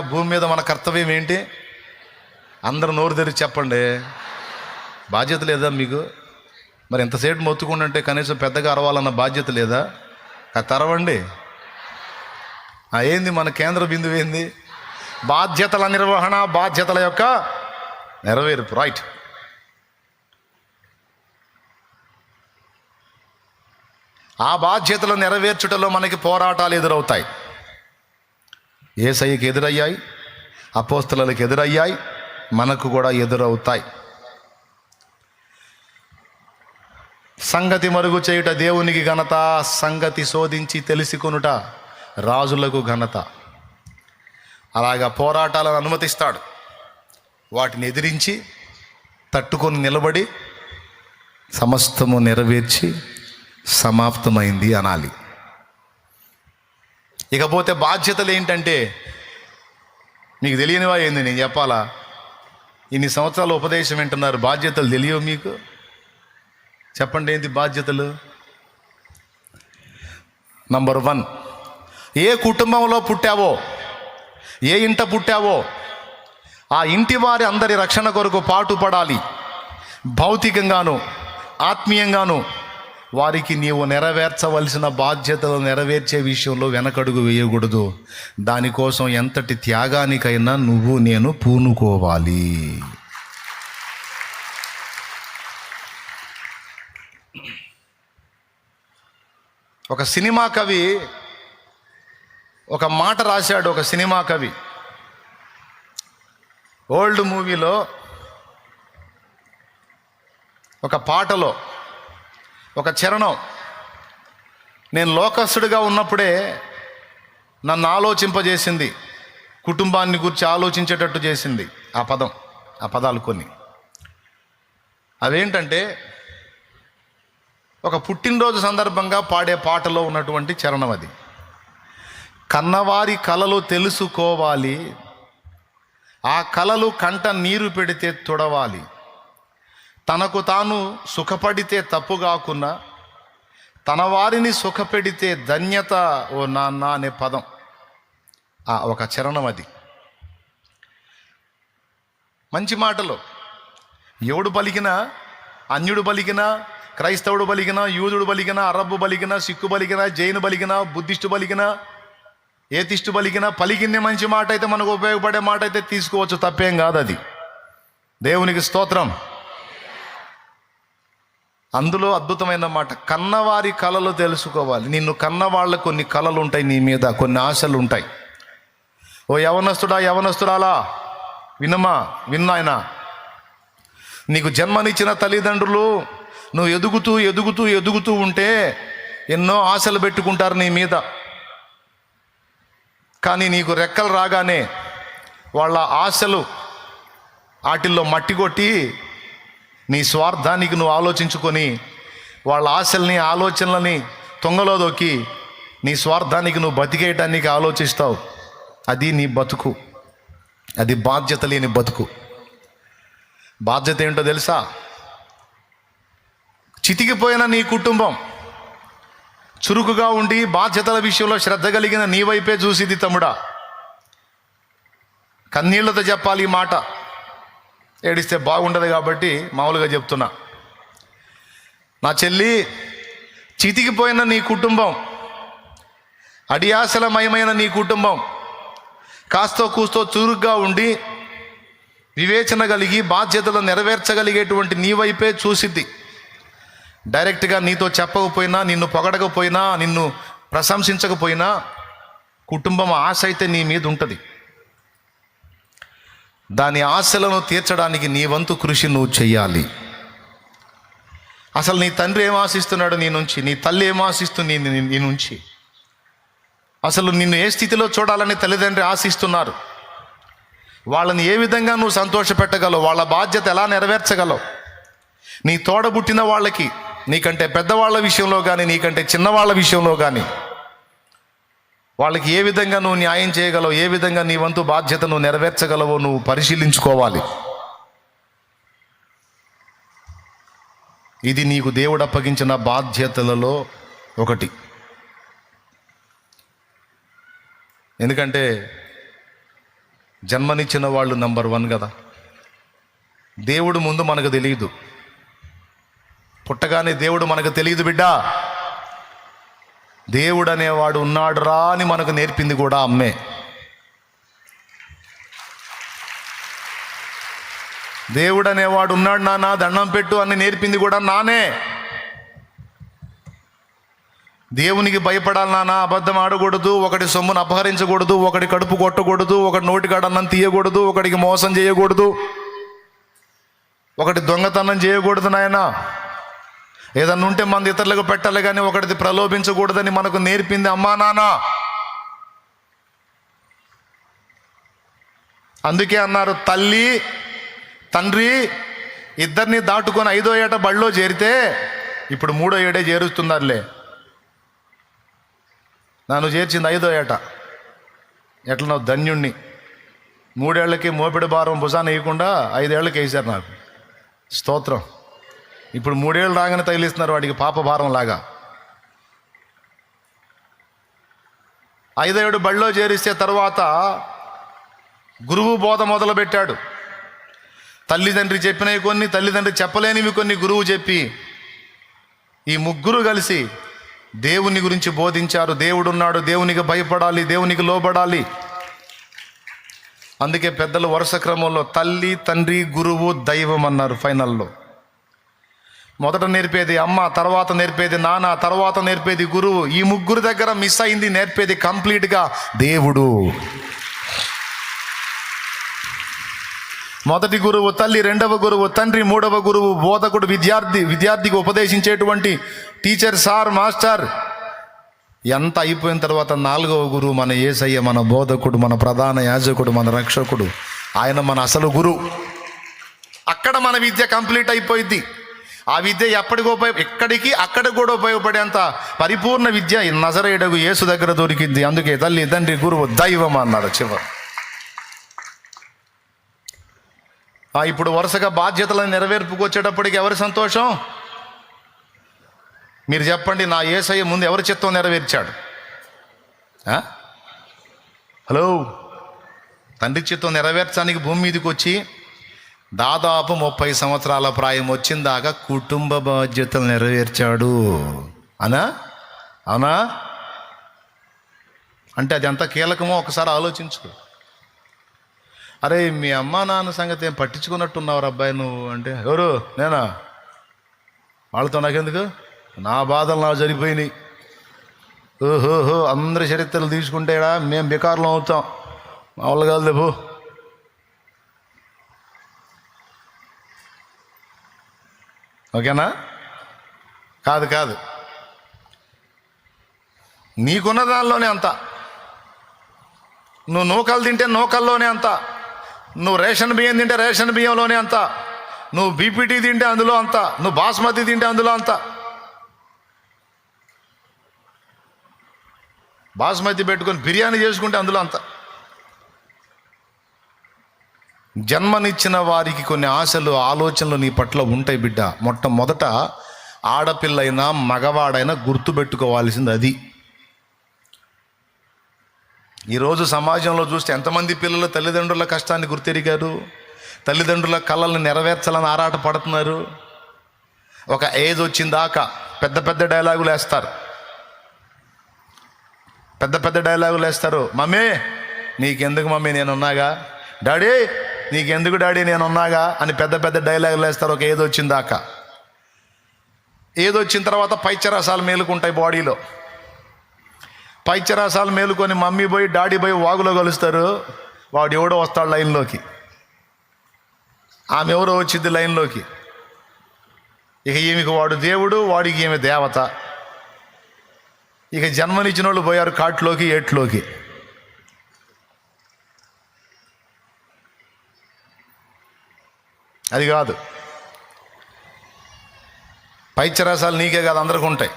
భూమి మీద మన కర్తవ్యం ఏంటి? అందరు నోరు తెరిచి చెప్పండి. బాధ్యత లేదా మీకు? మరి ఎంతసేపు మొత్తుకుంటుంటే కనీసం పెద్దగా అరవాలన్న బాధ్యత లేదా? ఆ తరవండి. ఏంది మన కేంద్ర బిందువు ఏంది? బాధ్యతల నిర్వహణ బాధ్యతల యొక్క నెరవేర్పు. రైట్ ఆ బాధ్యతలు నెరవేర్చుటలో మనకి పోరాటాలు ఎదురవుతాయి. ఏసయ్యకి ఎదురయ్యాయి అపోస్తలకు ఎదురయ్యాయి మనకు కూడా ఎదురవుతాయి. సంగతి మరుగు చేయుట దేవునికి ఘనత సంగతి శోధించి తెలుసుకొనుట రాజులకు ఘనత. అలాగా పోరాటాలను అనుమతిస్తాడు. వాటిని ఎదిరించి తట్టుకొని నిలబడి సమస్తము నెరవేర్చి సమాప్తమైంది అనాలి. ఇకపోతే బాధ్యతలు ఏంటంటే మీకు తెలియనివా ఏంది నేను చెప్పాలా? ఇన్ని సంవత్సరాల ఉపదేశం వింటున్నారు బాధ్యతలు తెలియవు మీకు? చెప్పండి ఏంటి బాధ్యతలు? నంబర్ వన్ ఏ కుటుంబంలో పుట్టావో ఏ ఇంట పుట్టావో ఆ ఇంటి వారి అందరి రక్షణ కొరకు పాటుపడాలి. భౌతికంగాను ఆత్మీయంగాను వారికి నీవు నెరవేర్చవలసిన బాధ్యతలు నెరవేర్చే విషయంలో వెనకడుగు వేయకూడదు. దానికోసం ఎంతటి త్యాగానికైనా నువ్వు నేను పూనుకోవాలి. ఒక సినిమా కవి ఒక మాట రాశాడు ఒక సినిమా కవి. ఓల్డ్ మూవీలో ఒక పాటలో ఒక చరణం. నేను లోకస్తుడిగా ఉన్నప్పుడే నన్ను ఆలోచింపజేసింది. కుటుంబాన్ని గురించి ఆలోచించేటట్టు చేసింది ఆ పదం ఆ పదాలు కొన్ని. అవేంటంటే ఒక పుట్టినరోజు సందర్భంగా పాడే పాటలో ఉన్నటువంటి చరణం అది. కన్నవారి కలలు తెలుసుకోవాలి ఆ కలలు కంట నీరు పెడితే తుడవాలి. తనకు తాను సుఖపడితే తప్పు కాకుండా తన వారిని సుఖపెడితే ధన్యత ఓ నాన్న అనే పదం. ఆ ఒక చరణం అది. మంచి మాటలు. ఎవడు పలికినా అన్యుడు పలికినా క్రైస్తవుడు పలికినా యూదుడు పలికినా అరబ్బు పలికినా సిక్కు పలికినా జైను పలికినా బుద్ధిస్టు పలికినా ఏతిష్టు పలికినా పలికింది మంచి మాట అయితే మనకు ఉపయోగపడే మాట అయితే తీసుకోవచ్చు తప్పేం కాదు అది దేవునికి స్తోత్రం. అందులో అద్భుతమైన మాట కన్నవారి కళలు తెలుసుకోవాలి. నిన్ను కన్నవాళ్ళ కొన్ని కళలు ఉంటాయి నీ మీద కొన్ని ఆశలు ఉంటాయి ఓ యవనస్తుడా యవనస్తుడాలా వినమా విన్నాయనా నీకు జన్మనిచ్చిన తల్లిదండ్రులు నువ్వు ఎదుగుతూ ఎదుగుతూ ఎదుగుతూ ఉంటే ఎన్నో ఆశలు పెట్టుకుంటారు నీ మీద. కానీ నీకు రెక్కలు రాగానే వాళ్ళ ఆశలు వాటిల్లో మట్టి కొట్టి నీ స్వార్థానికి నువ్వు ఆలోచించుకొని వాళ్ళ ఆశల్ని ఆలోచనలని తొంగలో దొక్కి నీ స్వార్థానికి నువ్వు బతికేయటానికి ఆలోచిస్తావు. అది నీ బతుకు. అది బాధ్యత లేని బతుకు. బాధ్యత ఏంటో తెలుసా? చితికిపోయిన నీ కుటుంబం చురుకుగా ఉండి బాధ్యతల విషయంలో శ్రద్ధ కలిగిన నీ వైపే చూసిది తమ్ముడా. కన్నీళ్ళతో చెప్పాలి ఈ మాట. ఏడిస్తే బాగుండదు కాబట్టి మామూలుగా చెప్తున్నా. నా చెల్లి చితికిపోయిన నీ కుటుంబం అడియాసలమయమైన నీ కుటుంబం కాస్తో కూస్తో చురుగ్గా ఉండి వివేచన కలిగి బాధ్యతలు నెరవేర్చగలిగేటువంటి నీ వైపే చూసిద్ది. డైరెక్ట్గా నీతో చెప్పకపోయినా నిన్ను పొగడకపోయినా నిన్ను ప్రశంసించకపోయినా కుటుంబం ఆశ అయితే నీ మీద ఉంటుంది. దాని ఆశలను తీర్చడానికి నీ వంతు కృషి నువ్వు చెయ్యాలి. అసలు నీ తండ్రి ఏం ఆశిస్తున్నాడు నీ నుంచి? నీ తల్లి ఏం ఆశిస్తుంది నీ నీ నుంచి? అసలు నిన్ను ఏ స్థితిలో చూడాలని తల్లిదండ్రి ఆశిస్తున్నారు? వాళ్ళని ఏ విధంగా నువ్వు సంతోషపెట్టగలవు? వాళ్ళ బాధ్యత ఎలా నెరవేర్చగలవు? నీ తోడబుట్టిన వాళ్ళకి నీకంటే పెద్దవాళ్ళ విషయంలో కానీ నీకంటే చిన్నవాళ్ళ విషయంలో కానీ వాళ్ళకి ఏ విధంగా నువ్వు న్యాయం చేయగలవు ఏ విధంగా నీ వంతు బాధ్యత నువ్వు నెరవేర్చగలవో నువ్వు పరిశీలించుకోవాలి. ఇది నీకు దేవుడు అప్పగించిన బాధ్యతలలో ఒకటి. ఎందుకంటే జన్మనిచ్చిన వాళ్ళు నంబర్ వన్ కదా. దేవుడు ముందు మనకు తెలియదు. పుట్టగానే దేవుడు మనకు తెలియదు బిడ్డా. దేవుడు అనేవాడు ఉన్నాడు రా అని మనకు నేర్పింది కూడా అమ్మే. దేవుడు అనేవాడు ఉన్నాడు నాన్న దండం పెట్టు అని నేర్పింది కూడా నానే. దేవునికి భయపడాలి నాన్న అబద్ధం ఆడకూడదు ఒకటి సొమ్మును అపహరించకూడదు ఒకటి కడుపు కొట్టకూడదు ఒకటి నోటికాడ అన్నం తీయకూడదు ఒకటికి మోసం చేయకూడదు ఒకటి దొంగతనం చేయకూడదు నాయనా. ఏదన్నా ఉంటే మన ఇతరులకు పెట్టాలి కానీ ఒకటిది ప్రలోభించకూడదని మనకు నేర్పింది అమ్మా నాన్న. అందుకే అన్నారు తల్లి తండ్రి ఇద్దరిని దాటుకొని ఐదో ఏట బడిలో చేరితే ఇప్పుడు మూడో ఏడే చేరుస్తున్నారులే. నన్ను చేర్చింది ఐదో ఏట. ఎట్లనో ధన్యుణ్ణి. మూడేళ్ళకి మోపిడి భారం భుజాన వేయకుండా ఐదేళ్ళకి వేశారు నాకు. స్తోత్రం. ఇప్పుడు మూడేళ్ళు రాగానే తగిలిస్తున్నారు వాడికి పాప భారం లాగా ఐదేడు బళ్ళో చేరిస్తే తర్వాత గురువు బోధ మొదలుపెట్టాడు. తల్లిదండ్రి చెప్పినవి కొన్ని తల్లిదండ్రి చెప్పలేనివి కొన్ని గురువు చెప్పి ఈ ముగ్గురు కలిసి దేవుని గురించి బోధించారు. దేవుడున్నాడు దేవునికి భయపడాలి దేవునికి లోబడాలి. అందుకే పెద్దలు వరుస క్రమంలో తల్లి తండ్రి గురువు దైవం అన్నారు ఫైనల్లో. మొదట నేర్పేది అమ్మ తర్వాత నేర్పేది నాన్న తర్వాత నేర్పేది గురువు. ఈ ముగ్గురు దగ్గర మిస్ అయింది నేర్పేది కంప్లీట్గా దేవుడు. మొదటి గురువు తల్లి రెండవ గురువు తండ్రి మూడవ గురువు బోధకుడు విద్యార్థి విద్యార్థికి ఉపదేశించేటువంటి టీచర్ సార్ మాస్టర్ ఎంత అయిపోయిన తర్వాత నాలుగవ గురువు మన ఏసయ్య మన బోధకుడు మన ప్రధాన యాజకుడు మన రక్షకుడు. ఆయన మన అసలు గురువు అక్కడ మన విద్య కంప్లీట్ అయిపోయింది. ఆ విద్య ఎప్పటికి ఉపయోగ ఎక్కడికి అక్కడికి కూడా ఉపయోగపడేంత పరిపూర్ణ విద్య ఈ యేసు దగ్గర దొరికింది. అందుకే తల్లి తండ్రి గురువు దైవం అన్నారు చివరి. ఇప్పుడు వరుసగా బాధ్యతలను నెరవేర్పుకు వచ్చేటప్పటికి ఎవరి సంతోషం? మీరు చెప్పండి నా ఏసయ్య ముందు ఎవరి చిత్తం నెరవేర్చాడు? హలో? తండ్రి చిత్తం నెరవేర్చడానికి భూమి మీదకి వచ్చి దాదాపు ముప్పై సంవత్సరాల ప్రాయం వచ్చిందాకా కుటుంబ బాధ్యతలు నెరవేర్చాడు. అనా? అవునా? అంటే అది ఎంత కీలకమో ఒకసారి ఆలోచించుకో. అరే మీ అమ్మా నాన్న సంగతి ఏం పట్టించుకున్నట్టున్నావు అబ్బాయి నువ్వు అంటే ఎవరు? నేనా? వాళ్ళతో నాకెందుకు? నా బాధలు నాకు జరిగిపోయినాయి. ఓహోహో అందరి చరిత్రలు తీసుకుంటేడా మేము బికారులం అవుతాం. మా వాళ్ళు కాదు ఓకేనా? కాదు కాదు. నీకున్న దానిలోనే అంత. నువ్వు నూకలు తింటే నూకల్లోనే అంత. నువ్వు రేషన్ బియ్యం తింటే రేషన్ బియ్యంలోనే అంత. నువ్వు బీపీటీ తింటే అందులో అంత. నువ్వు బాస్మతి తింటే అందులో అంత. బాస్మతి పెట్టుకొని బిర్యానీ చేసుకుంటే అందులో అంత. జన్మనిచ్చిన వారికి కొన్ని ఆశలు ఆలోచనలు నీ పట్ల ఉంటాయి బిడ్డ. మొట్టమొదట ఆడపిల్లైనా మగవాడైనా గుర్తుపెట్టుకోవాల్సింది అది. ఈరోజు సమాజంలో చూస్తే ఎంతమంది పిల్లలు తల్లిదండ్రుల కష్టాన్ని గుర్తెరిగారు? తల్లిదండ్రుల కళలను నెరవేర్చాలని ఆరాట పడుతున్నారు ఒక ఏజ్ వచ్చిందాక పెద్ద పెద్ద డైలాగులు వేస్తారు. పెద్ద పెద్ద డైలాగులు వేస్తారు. మమ్మీ నీకెందుకు మమ్మీ? నేను ఉన్నాగా డాడీ నీకెందుకు డాడీ నేను ఉన్నాగా అని పెద్ద పెద్ద డైలాగులు వేస్తారు. ఒక ఏదో వచ్చిందాకా దాకా. వచ్చిన తర్వాత పైచరసాలు మేలుకుంటాయి బాడీలో. పైచరాసాలు మేలుకొని మమ్మీ పోయి డాడీ పోయి వాగులో కలుస్తారు. వాడు ఎవడో వస్తాడు లైన్లోకి ఆమె ఎవరో వచ్చింది లైన్లోకి ఇక ఈమెకి వాడు దేవుడు వాడికి ఈమె దేవత. ఇక జన్మనిచ్చిన వాళ్ళు పోయారు కాట్లోకి ఏట్లోకి. అది కాదు. పైచ్యరసాలు నీకే కాదు అందరికి ఉంటాయి.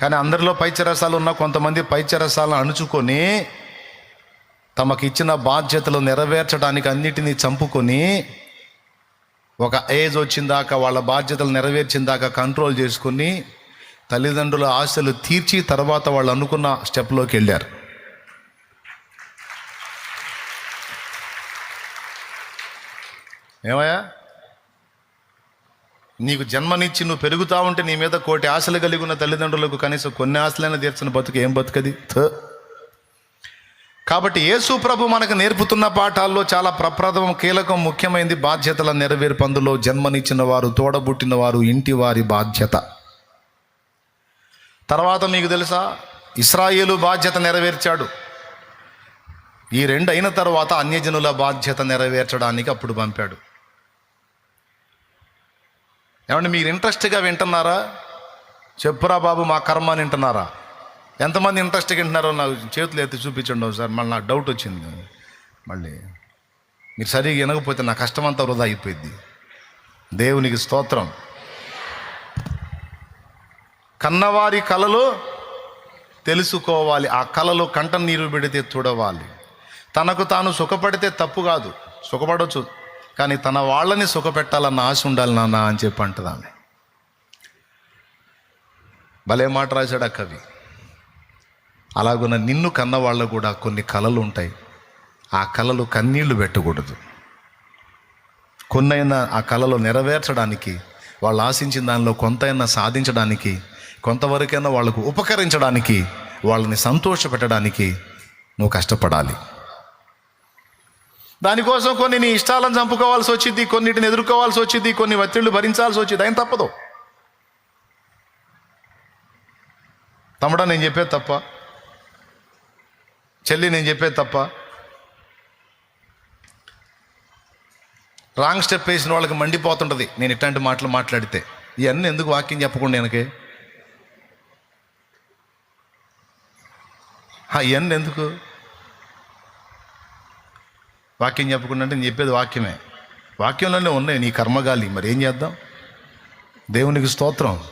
కానీ అందరిలో పైచరసాలు ఉన్న కొంతమంది పైచరసాలను అణుచుకొని తమకు ఇచ్చిన బాధ్యతలు నెరవేర్చడానికి అన్నిటినీ చంపుకొని ఒక ఏజ్ వచ్చిందాక వాళ్ళ బాధ్యతలు నెరవేర్చిందాక కంట్రోల్ చేసుకుని తల్లిదండ్రుల ఆశలు తీర్చి తర్వాత వాళ్ళు అనుకున్న స్టెప్లోకి వెళ్ళారు. ఏమయ్యా? నీకు జన్మనిచ్చి నువ్వు పెరుగుతా ఉంటే నీ మీద కోటి ఆశలు కలిగి ఉన్న తల్లిదండ్రులకు కనీసం కొన్ని ఆశలైనా తీర్చిన బతుకు ఏం బతుకది? కాబట్టి యేసు ప్రభు మనకు నేర్పుతున్న పాఠాల్లో చాలా ప్రప్రథమం కీలకం ముఖ్యమైనది బాధ్యతల నెరవేర్పందులో జన్మనిచ్చిన వారు తోడబుట్టిన వారు ఇంటి వారి బాధ్యత. తర్వాత మీకు తెలుసా? ఇస్రాయేలు బాధ్యత నెరవేర్చాడు. ఈ రెండు అయిన తర్వాత అన్యజనుల బాధ్యత నెరవేర్చడానికి అప్పుడు పంపాడు. ఏమంటే మీరు ఇంట్రెస్ట్గా వింటున్నారా? చెప్పురా బాబు మా కర్మ అని వింటున్నారా? ఎంతమంది ఇంట్రెస్ట్గా వింటున్నారో నాకు చేతులు ఎత్తి చూపించండి సార్ మళ్ళీ నాకు డౌట్ వచ్చింది. మళ్ళీ మీరు సరిగా వినకపోతే నా కష్టమంతా వృధా అయిపోయింది. దేవునికి స్తోత్రం. కన్నవారి కలలు తెలుసుకోవాలి. ఆ కళలో కంట నీరు పెడితే చూడవాలి తనకు తాను సుఖపడితే తప్పు కాదు. సుఖపడవచ్చు కానీ తన వాళ్ళని సుఖపెట్టాలన్న ఆశ ఉండాలి నాన్న అని చెప్పి అంటుంది ఆమె. భలే మాట రాశాడు ఆ కవి. అలాగున్న నిన్ను కన్నవాళ్ళు కూడా కొన్ని కళలు ఉంటాయి. ఆ కళలు కన్నీళ్ళు పెట్టకూడదు. కొన్నైనా ఆ కళలు నెరవేర్చడానికి వాళ్ళు ఆశించిన దానిలో కొంతైనా సాధించడానికి కొంతవరకైనా వాళ్ళకు ఉపకరించడానికి వాళ్ళని సంతోషపెట్టడానికి నువ్వు కష్టపడాలి. దానికోసం కొన్ని నీ ఇష్టాలను చంపుకోవాల్సి వచ్చింది కొన్నిటిని ఎదుర్కోవాల్సి వచ్చింది కొన్ని ఒత్తిళ్ళు భరించాల్సి వచ్చింది. ఆయన తప్పదు. తమ్ముడా నేను చెప్పేది తప్ప. చెల్లి నేను చెప్పేది తప్ప. రాంగ్ స్టెప్ వేసిన వాళ్ళకి మండిపోతుంటుంది. నేను ఇట్లాంటి మాటలు మాట్లాడితే. ఇవన్నీ ఎందుకు వాక్యం చెప్పకుండా వెనకే? ఇవన్నీ ఎందుకు? వాక్యం చెప్పకుండా అంటే నేను చెప్పేది వాక్యమే. వాక్యంలోనే ఉన్నాయి నీ కర్మగాలి. మరి ఏం చేద్దాం? దేవునికి స్తోత్రం.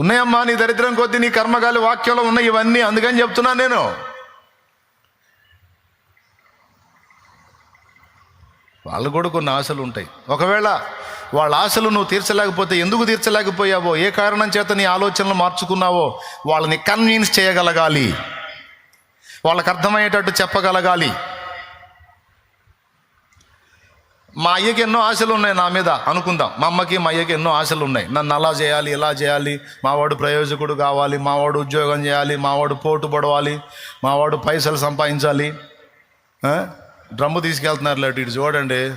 ఉన్నాయమ్మా నీ దరిద్రం కొద్దీ నీ కర్మగాలి వాక్యంలో ఉన్నాయి ఇవన్నీ. అందుకని చెప్తున్నాను నేను. వాళ్ళు కూడా కొన్ని ఆశలు ఉంటాయి. ఒకవేళ వాళ్ళ ఆశలు నువ్వు తీర్చలేకపోతే ఎందుకు తీర్చలేకపోయావో? ఏ కారణం చేత నీ ఆలోచనలు మార్చుకున్నావో? వాళ్ళని కన్విన్స్ చేయగలగాలి. వాళ్ళకి అర్థమయ్యేటట్టు చెప్పగలగాలి. మా అయ్యకి ఎన్నో ఆశలు ఉన్నాయి నా మీద. అనుకుందాం. మా అమ్మకి మా అయ్యకి ఎన్నో ఆశలు ఉన్నాయి నన్ను అలా చేయాలి ఇలా చేయాలి. మావాడు ప్రయోజకుడు కావాలి. మావాడు ఉద్యోగం చేయాలి. మావాడు పోటు పడవాలి. మావాడు పైసలు సంపాదించాలి. డ్రమ్ము తీసుకెళ్తున్నారులే అటు ఇటు చూడండి.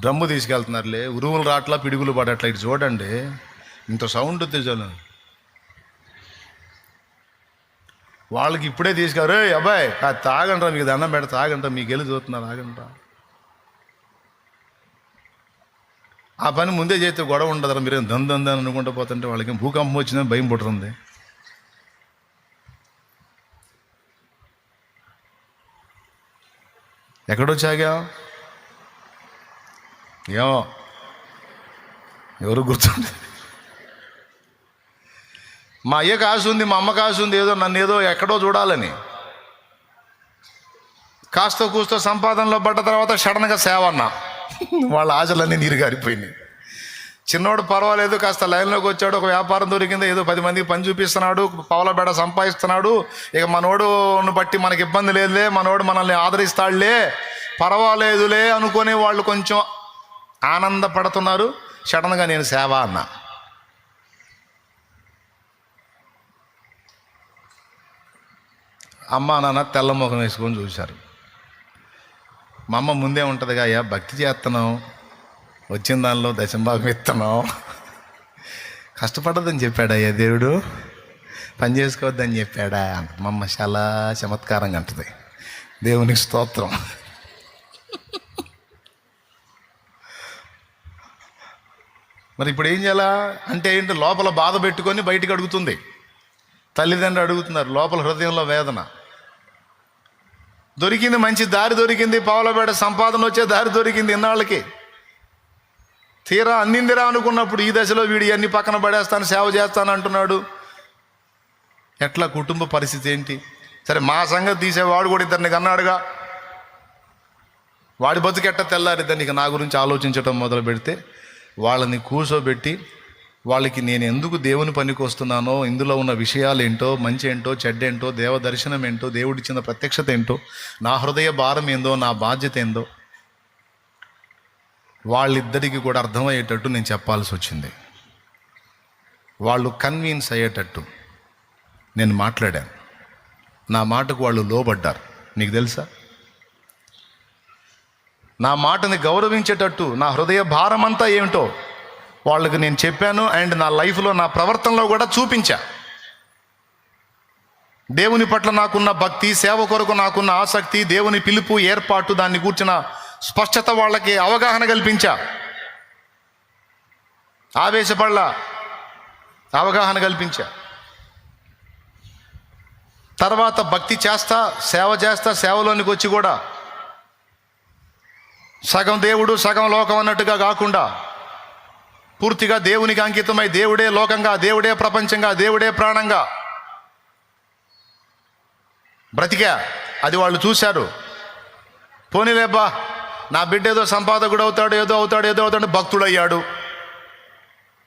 డ్రమ్ము తీసుకెళ్తున్నారులే. ఉరువులు రాట్లా పిడుగులు పడట్లా ఇటు చూడండి. ఇంత సౌండ్ తెచ్చాను వాళ్ళకి ఇప్పుడే తీసుకెళ్ళరు అబ్బాయి అది తాగండ్రా మీకు దండం పెడ తాగండ్రా మీకు వెళ్ళి చూస్తున్నారు ఆగండ్రా ఆ పని ముందే చేస్తే గొడవ ఉండదురా మీరు దన్ దన్ దన్ అనుకుంటూ పోతుంటే వాళ్ళకి భూకంపం వచ్చిందని భయం పుడుతుంది ఎక్కడొచ్చాగా ఏమో. ఎవరు గుర్తుండే? మా అయ్య కాసు ఉంది మా అమ్మ కాసు ఉంది ఏదో నన్ను ఏదో ఎక్కడో చూడాలని. కాస్త కూస్తో సంపాదనలో పడ్డ తర్వాత సడన్గా సేవ అన్నా. వాళ్ళ ఆశలన్నీ నీరు గారిపోయినాయి. చిన్నోడు పర్వాలేదు కాస్త లైన్లోకి వచ్చాడు ఒక వ్యాపారం దొరికింది ఏదో పది మందికి పని చూపిస్తున్నాడు పవల బెడ సంపాదిస్తున్నాడు ఇక మనోడును బట్టి మనకి ఇబ్బంది లేదులే మనోడు మనల్ని ఆదరిస్తాడులే పర్వాలేదులే అనుకునే వాళ్ళు కొంచెం ఆనందపడుతున్నారు. సడన్గా నేను సేవ అన్నా. అమ్మా నాన్న తెల్ల ముఖం వేసుకొని చూశారు. మా అమ్మ ముందే ఉంటుందిగా అయ్యా భక్తి చేస్తున్నాం వచ్చిన దానిలో దశంభాగం ఇస్తున్నాం కష్టపడదని చెప్పాడా అయ్యా దేవుడు? పని చేసుకోవద్దని చెప్పాడా? అంట మా అమ్మ చాలా చమత్కారంగా అంటది. దేవునికి స్తోత్రం. మరి ఇప్పుడు ఏం చేయాలా? అంటే ఏంటి లోపల బాధ పెట్టుకొని బయటికి అడుగుతుంది. తల్లిదండ్రులు అడుగుతున్నారు లోపల హృదయంలో వేదన. దొరికింది మంచి దారి దొరికింది. పావులబేట సంపాదన వచ్చే దారి దొరికింది ఇన్నాళ్ళకి. తీరా అందిందిరా అనుకున్నప్పుడు ఈ దశలో వీడి అన్ని పక్కన పడేస్తాను సేవ చేస్తాను అంటున్నాడు. ఎట్లా కుటుంబ పరిస్థితి ఏంటి? సరే మా సంగతి తీసేవాడు కూడా ఇద్దరిని కన్నాడుగా. వాడి బతుకెట్ట తెల్లారిద్దని ఇక నా గురించి ఆలోచించడం మొదలు పెడితే వాళ్ళని కూర్చోబెట్టి వాళ్ళకి నేను ఎందుకు దేవుని పనికి వస్తున్నానో ఇందులో ఉన్న విషయాలు ఏంటో మంచి ఏంటో చెడ్డేంటో దేవ దర్శనం ఏంటో దేవుడిచ్చిన ప్రత్యక్షత ఏంటో నా హృదయ భారం ఏందో నా బాధ్యత ఏందో వాళ్ళిద్దరికి కూడా అర్థమయ్యేటట్టు నేను చెప్పాల్సి వచ్చింది వాళ్ళు కన్విన్స్ అయ్యేటట్టు నేను మాట్లాడాను. నా మాటకు వాళ్ళు లోబడ్డారు. నీకు తెలుసా? నా మాటని గౌరవించేటట్టు నా హృదయ భారమంతా ఏమిటో వాళ్ళకి నేను చెప్పాను అండ్ నా లైఫ్లో నా ప్రవర్తనలో కూడా చూపించా. దేవుని పట్ల నాకున్న భక్తి సేవ కొరకు నాకున్న ఆసక్తి దేవుని పిలుపు ఏర్పాటు దాన్ని కూర్చిన స్పష్టత వాళ్ళకి అవగాహన కల్పించా. ఆవేశపళ్ళ అవగాహన కల్పించా. తర్వాత భక్తి చేస్తా సేవ చేస్తా సేవలోనికి వచ్చి కూడా సగం దేవుడు సగం లోకం అన్నట్టుగా కాకుండా పూర్తిగా దేవునికి అంకితమై దేవుడే లోకంగా దేవుడే ప్రపంచంగా దేవుడే ప్రాణంగా. బ్రతికా. అది వాళ్ళు చూశారు. పోనీలేబ్బా నా బిడ్డ ఏదో సంపాదకుడు అవుతాడు ఏదో అవుతాడు ఏదో అవుతాడు భక్తుడయ్యాడు.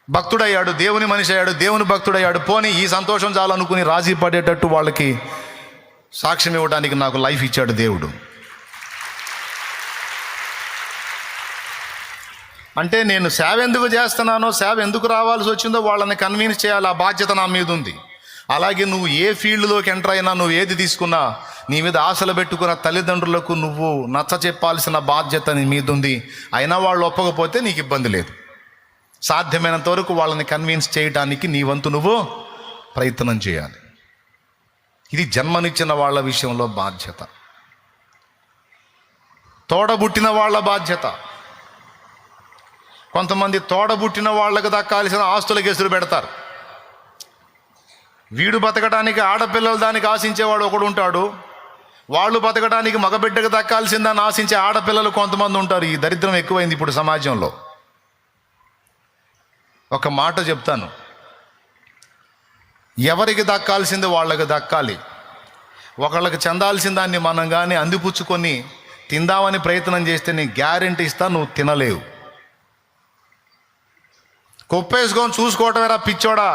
భక్తుడయ్యాడు దేవుని మనిషి అయ్యాడు దేవుని భక్తుడయ్యాడు. పోనీ ఈ సంతోషం చాలనుకుని రాజీ పడేటట్టు వాళ్ళకి సాక్ష్యం ఇవ్వడానికి నాకు లైఫ్ ఇచ్చాడు దేవుడు. అంటే నేను సేవ ఎందుకు చేస్తున్నానో సేవ ఎందుకు రావాల్సి వచ్చిందో వాళ్ళని కన్విన్స్ చేయాలి. ఆ బాధ్యత నా మీద ఉంది. అలాగే నువ్వు ఏ ఫీల్డ్లోకి ఎంటర్ అయినా నువ్వు ఏది తీసుకున్నా నీ మీద ఆశలు పెట్టుకున్న తల్లిదండ్రులకు నువ్వు నచ్చ చెప్పాల్సిన బాధ్యత నీ మీద ఉంది. అయినా వాళ్ళు ఒప్పకపోతే నీకు ఇబ్బంది లేదు. సాధ్యమైనంత వరకు వాళ్ళని కన్విన్స్ చేయడానికి నీ వంతు నువ్వు ప్రయత్నం చేయాలి. ఇది జన్మనిచ్చిన వాళ్ళ విషయంలో బాధ్యత. తోడబుట్టిన వాళ్ళ బాధ్యత. కొంతమంది తోడబుట్టిన వాళ్ళకు దక్కాల్సిన ఆస్తులకు ఎసురు పెడతారు. వీడు బతకడానికి ఆడపిల్లలు దానికి ఆశించేవాడు ఒకడు ఉంటాడు. వాళ్ళు బతకడానికి మగబిడ్డకు దక్కాల్సిందని ఆశించే ఆడపిల్లలు కొంతమంది ఉంటారు. ఈ దరిద్రం ఎక్కువైంది ఇప్పుడు సమాజంలో. ఒక మాట చెప్తాను. ఎవరికి దక్కాల్సింది వాళ్ళకి దక్కాలి ఒకళ్ళకి చెందాల్సిన దాన్ని మనం కానీ అందిపుచ్చుకొని తిందామని ప్రయత్నం చేస్తే నేను గ్యారెంటీ ఇస్తా నువ్వు తినలేవు. కొప్పేసుకొని చూసుకోవటమేరా పిచ్చోడా?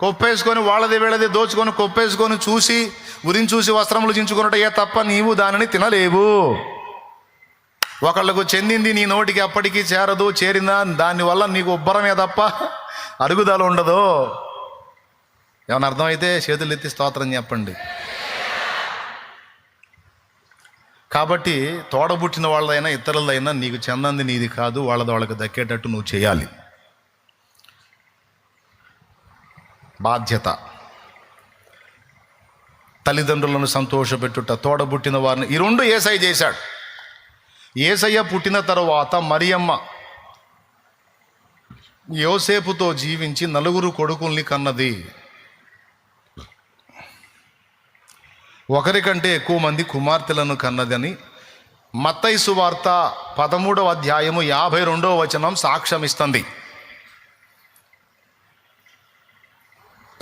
కొప్పేసుకొని వాళ్ళది వీళ్ళది దోచుకొని కొప్పేసుకొని చూసి ఉరిని చూసి వస్త్రములు చించుకున్నట్టయ్యే తప్ప నీవు దానిని తినలేవు. ఒకళ్ళకు చెందింది నీ నోటికి అప్పటికి చేరదు చేరిందా? దానివల్ల నీకు ఉబ్బరమే తప్ప అరుగుదల ఉండదు. ఏమైనా అర్థమైతే చేతులు ఎత్తి స్తోత్రం చెప్పండి. కాబట్టి తోడబుట్టిన వాళ్ళదైనా ఇతరులదైనా నీకు చెందంది నీది కాదు వాళ్ళది వాళ్ళకి దక్కేటట్టు నువ్వు చేయాలి. బాధ్యత. తల్లిదండ్రులను సంతోషపెట్టుట తోడబుట్టిన వారిని. ఈ రెండు ఏసై చేశాడు. ఏసయ్య పుట్టిన తరువాత మరియమ్మ యోసేపుతో జీవించి నలుగురు కొడుకుల్ని కన్నది. ఒకరికంటే ఎక్కువ మంది కుమార్తెలను కన్నదని మత్తైసు వార్త పదమూడవ అధ్యాయము యాభై రెండవ వచనం సాక్ష్యమిస్తుంది.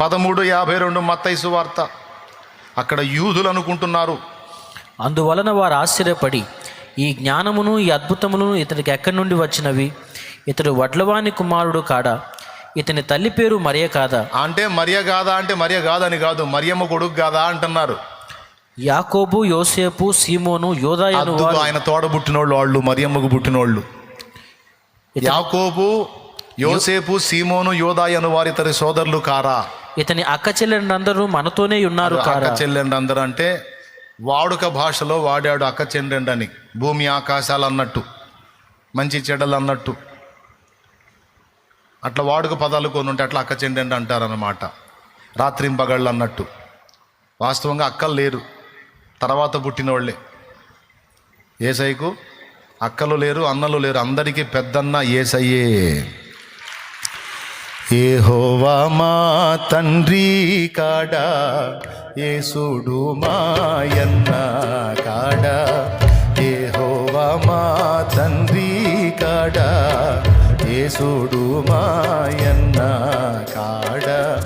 పదమూడు యాభై రెండు మత్తైసు వార్త. అక్కడ యూదులు అనుకుంటున్నారు. అందువలన వారు ఆశ్చర్యపడి ఈ జ్ఞానమును ఈ అద్భుతమును ఇతనికి ఎక్కడి నుండి వచ్చినవి? ఇతడు వడ్లవాని కుమారుడు కాడా? ఇతని తల్లి పేరు మరియ కాదా? అంటే మరియ కాదా అంటే మరియ కాదని కాదు మరియమ్మ కొడుకు కాదా అంటున్నారు. యాకోబు యోసేపు సీమోను యోదాయను ఆయన తోడబుట్టినోళ్ళు వాళ్ళు మరియమ్మకు పుట్టినోళ్ళు. యాకోబు యోసేపు సీమోను యోదాయను వారి ఇతరి సోదరులు కారా? ఇతని అక్క చెల్లెండ్రందరూ మనతోనే ఉన్నారు అక్క కారా? చెల్లెండి అందరూ అంటే వాడుక భాషలో వాడాడు అక్క చెల్లెండి అని భూమి ఆకాశాలు అన్నట్టు మంచి చెడ్డలు అన్నట్టు. అట్లా వాడుక పదాలు కొన్ని ఉంటే అట్లా అక్క చెల్లెండి అంటారన్నమాట. రాత్రింపగళ్ళు అన్నట్టు. వాస్తవంగా అక్కలు లేరు. తర్వాత పుట్టినోళ్ళే. ఏసైకు అక్కలు లేరు అన్నలు లేరు. అందరికీ పెద్దన్న ఏసయ్యే. ఏహోవా మా తండ్రి కాడా? ఏసుడు మాయన్న కాడా? ఏహోవా మా తండ్రి కాడా? ఏసుడు మాయన్న కాడా?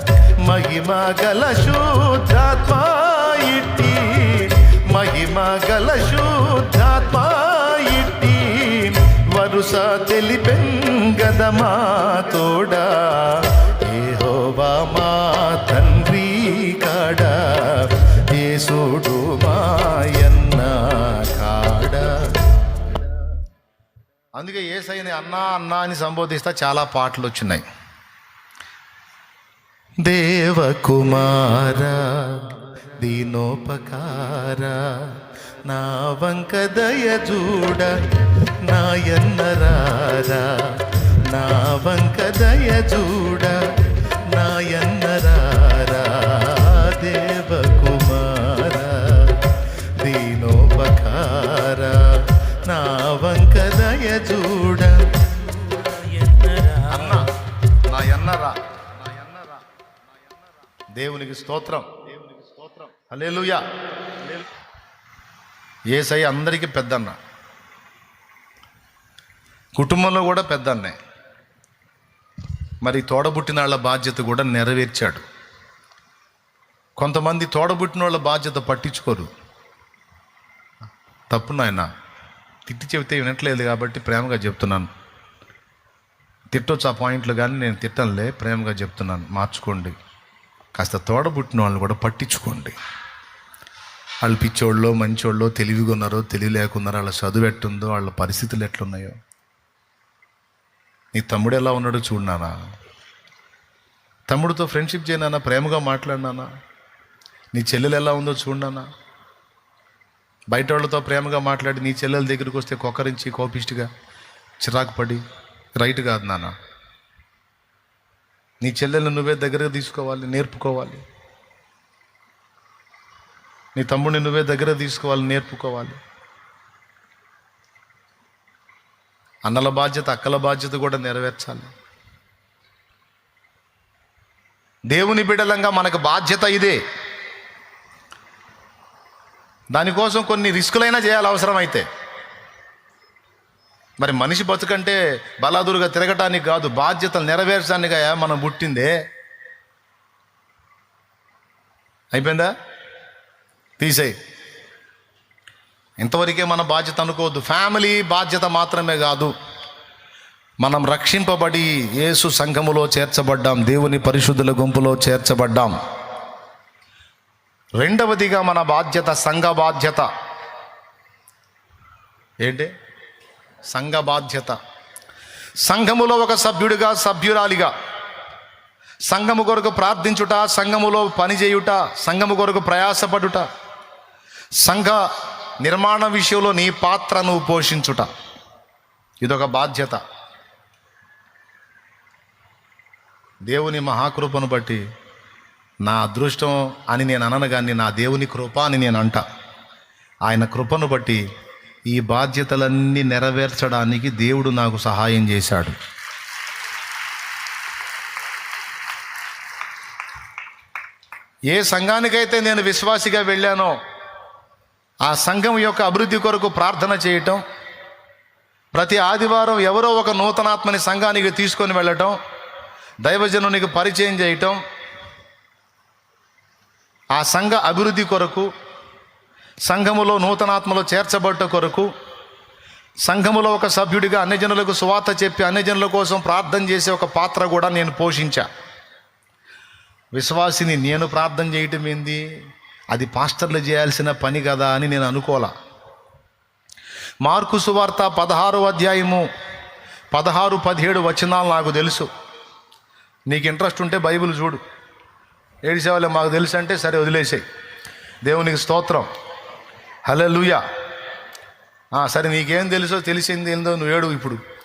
మహిమ గల శుద్ధాత్మ ఇట్టి మహిమ గల శుద్ధాత్మ ఇట్టి వరుస తెలిపెంగదమా తోడా? ఏహోవా మా తండ్రి కాడా? ఏసుడు మాయన్న కాడా? అందుకే ఏసైని అన్నా అన్నా అని సంబోధిస్తా చాలా పాటలు వచ్చినాయి. దేవకుమార దీనోపకార నా వంక దయ చూడ నాయన్నరారా నా వంక చూడ నాయన్నరారా దేవకుమార దీనోపకార నా వంక దయ చూడ. నాయన్నరా నా దేవునికి స్తోత్రం దేవునికి స్తోత్రం. హల్లెలూయా. ఏసై అందరికీ పెద్దన్న. కుటుంబంలో కూడా పెద్దన్నే. మరి తోడబుట్టిన వాళ్ళ బాధ్యత కూడా నెరవేర్చాడు. కొంతమంది తోడబుట్టిన వాళ్ళ బాధ్యత పట్టించుకోరు. తప్పు నాయన తిట్టి చెబితే వినట్లేదు కాబట్టి ప్రేమగా చెప్తున్నాను. తిట్టొచ్చు ఆ పాయింట్లు కానీ నేను తిట్టనులే ప్రేమగా చెప్తున్నాను. మార్చుకోండి. కాస్త తోడబుట్టిన వాళ్ళు కూడా పట్టించుకోండి. వాళ్ళు పిచ్చోళ్ళో మంచోళ్ళో తెలివిగా ఉన్నారో తెలివి లేకున్నారో వాళ్ళ చదువు ఎట్టుందో వాళ్ళ పరిస్థితులు ఎట్లున్నాయో నీ తమ్ముడు ఎలా ఉన్నాడో చూడనానా తమ్ముడితో ఫ్రెండ్షిప్ చేయనానా ప్రేమగా మాట్లాడినానా నీ చెల్లెలు ఎలా ఉందో చూడనానా బయట వాళ్ళతో ప్రేమగా మాట్లాడి నీ చెల్లెల దగ్గరికి వస్తే కొక్కరించి కోపిస్ట్గా చిరాకు పడి రైట్ కాదు నాన్న. నీ చెల్లెలు నువ్వే దగ్గరకు తీసుకోవాలి నేర్పుకోవాలి. నీ తమ్ముడిని నువ్వే దగ్గర తీసుకోవాలి నేర్పుకోవాలి. అన్నల బాధ్యత అక్కల బాధ్యత కూడా నెరవేర్చాలి. దేవుని బిడలంగా మనకు బాధ్యత ఇదే. దానికోసం కొన్ని రిస్కులైనా చేయాలి అవసరమైతే. మరి మనిషి బతుకంటే బలాదురుగా తిరగటానికి కాదు బాధ్యతలు నెరవేర్చడానిగా మనం పుట్టిందే. అయిపోయిందా? తీసేయి. ఇంతవరకే మన బాధ్యత అనుకోవద్దు. ఫ్యామిలీ బాధ్యత మాత్రమే కాదు. మనం రక్షింపబడి యేసు సంఘములో చేర్చబడ్డాం. దేవుని పరిశుద్ధుల గుంపులో చేర్చబడ్డాం. రెండవదిగా మన బాధ్యత సంఘ బాధ్యత. ఏంటి? సంఘ బాధ్యత. సంఘములో ఒక సభ్యుడిగా సభ్యురాలిగా. సంఘము కొరకు ప్రార్థించుట సంఘములో పనిచేయుట సంఘము కొరకు ప్రయాసపడుట. సంఘ నిర్మాణ విషయంలో నీ పాత్రను పోషించుట. ఇదొక బాధ్యత. దేవుని మహాకృపను బట్టి నా అదృష్టం అని నేను అనను కానీ నా దేవుని కృప అని నేను అంట. ఆయన కృపను బట్టి ఈ బాధ్యతలన్నీ నెరవేర్చడానికి దేవుడు నాకు సహాయం చేశాడు. ఏ సంఘానికైతే నేను విశ్వాసిగా వెళ్ళానో ఆ సంఘం యొక్క అభివృద్ధి కొరకు ప్రార్థన చేయటం ప్రతి ఆదివారం ఎవరో ఒక నూతనాత్మని సంఘానికి తీసుకొని వెళ్ళటం దైవజనునికి పరిచయం చేయటం ఆ సంఘ అభివృద్ధి కొరకు సంఘములో నూతనాత్మలో చేర్చబడ్డ కొరకు సంఘములో ఒక సభ్యుడిగా అన్యజనులకు సువార్త చెప్పి అన్యజనుల కోసం ప్రార్థన చేసే ఒక పాత్ర కూడా నేను పోషించా. విశ్వాసిని నేను ప్రార్థన చేయటం ఏంది? అది పాస్టర్లు చేయాల్సిన పని కదా అని నేను అనుకోలా. మార్కు సువార్త పదహారు అధ్యాయము పదహారు పదిహేడు వచనాలు నాకు తెలుసు. నీకు ఇంట్రెస్ట్ ఉంటే బైబిల్ చూడు. ఏడిసేవాళ్ళు మాకు తెలుసు అంటే సరే వదిలేసాయి. దేవునికి స్తోత్రం. హలో సరే నీకేం తెలుసో తెలిసింది ఏందో నువ్వు ఏడు ఇప్పుడు.